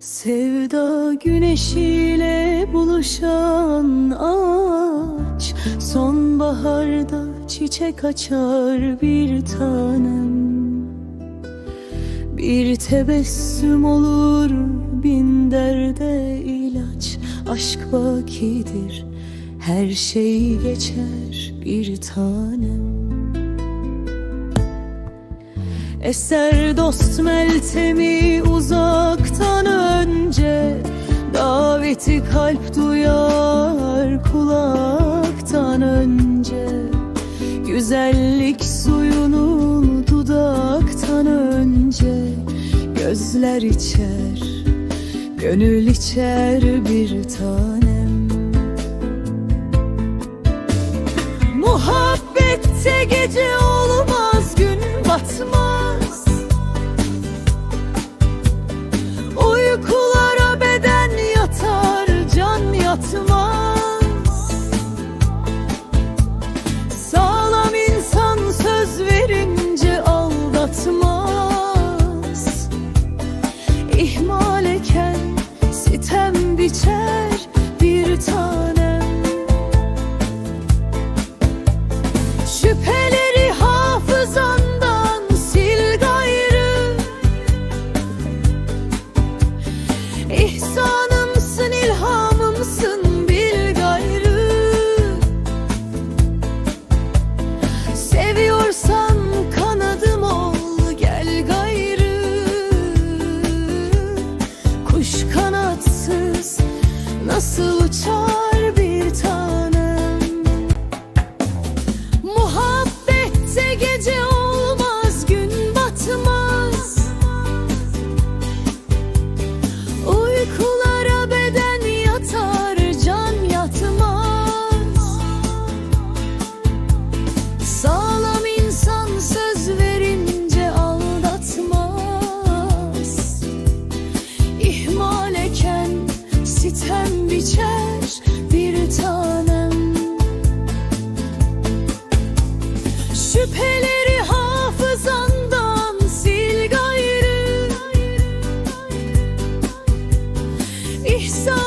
Sevda güneşiyle buluşan ağaç Sonbaharda çiçek açar bir tanem. Bir tebessüm olur bin derde ilaç Aşk bakidir her şey geçer bir tanem Eser dost Meltem'i uzaktan önce Daveti kalp duyar kulaktan önce. Güzellik suyunu dudaktan önce Gözler içer, gönül içer bir tanem. Muhabbette gece uçar bir tanem. Muhabbette gece olmaz gün batmaz. Uykulara beden yatar can yatmaz. Sağlam insan söz verince aldatmaz. İhmal eken sitem biçer Şüpheleri hafızandan sil gayrı. İhsanımsın